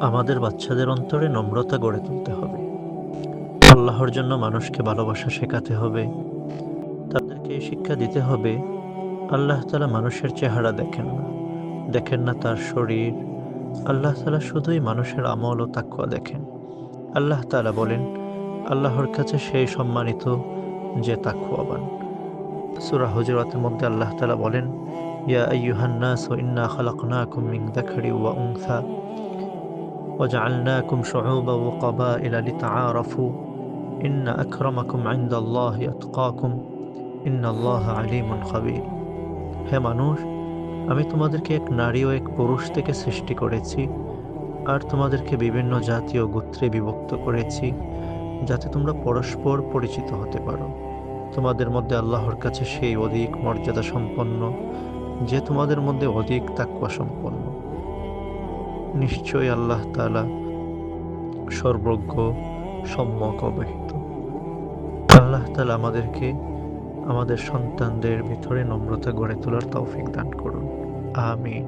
আমাদের বাচ্চাদের অন্তরে নম্রতা গড়ে তুলতে হবে। আল্লাহর জন্য মানুষকে ভালোবাসা শেখাতে হবে। তাদেরকে এই শিক্ষা দিতে হবে, আল্লাহ তালা মানুষের চেহারা দেখেন না। দেখেন না তার শরীর। আল্লাহ তালা শুধুই মানুষের আমল ও তাকুয়া দেখেন। আল্লাহ তালা বলেন, আল্লাহর কাছে সেই সম্মানিত যে তাকুয়াবান সুরা হজরতের মধ্যে আল্লাহ তালা বলেন, ইয়া আইয়ুহান্নাস ইন্না খালাকনাকুম মিন যাকারি ওয়া উনসা। وجعلناكم شعوبا وقبائل لتعارفوا إن أكرمكم عند الله أتقاكم إن الله عليم خبير হে মানুষ আমি তোমাদেরকে এক নারী ও এক পুরুষ থেকে সৃষ্টি করেছি আর তোমাদেরকে বিভিন্ন জাতি ও গোত্রে বিভক্ত করেছি যাতে তোমরা পরস্পর পরিচিত হতে পারো তোমাদের মধ্যে আল্লাহর কাছে সেই অধিক মর্যাদা সম্পন্ন যে তোমাদের মধ্যে অধিক তাকুয়া সম্পন্ন নিশ্চয়ই আল্লাহ তালা সর্বজ্ঞ, সম্যক, অবহিত। আল্লাহ তালা আমাদেরকে, আমাদের সন্তানদের ভিতরে নম্রতা গড়ে তোলার তৌফিক দান করুন। আমিন।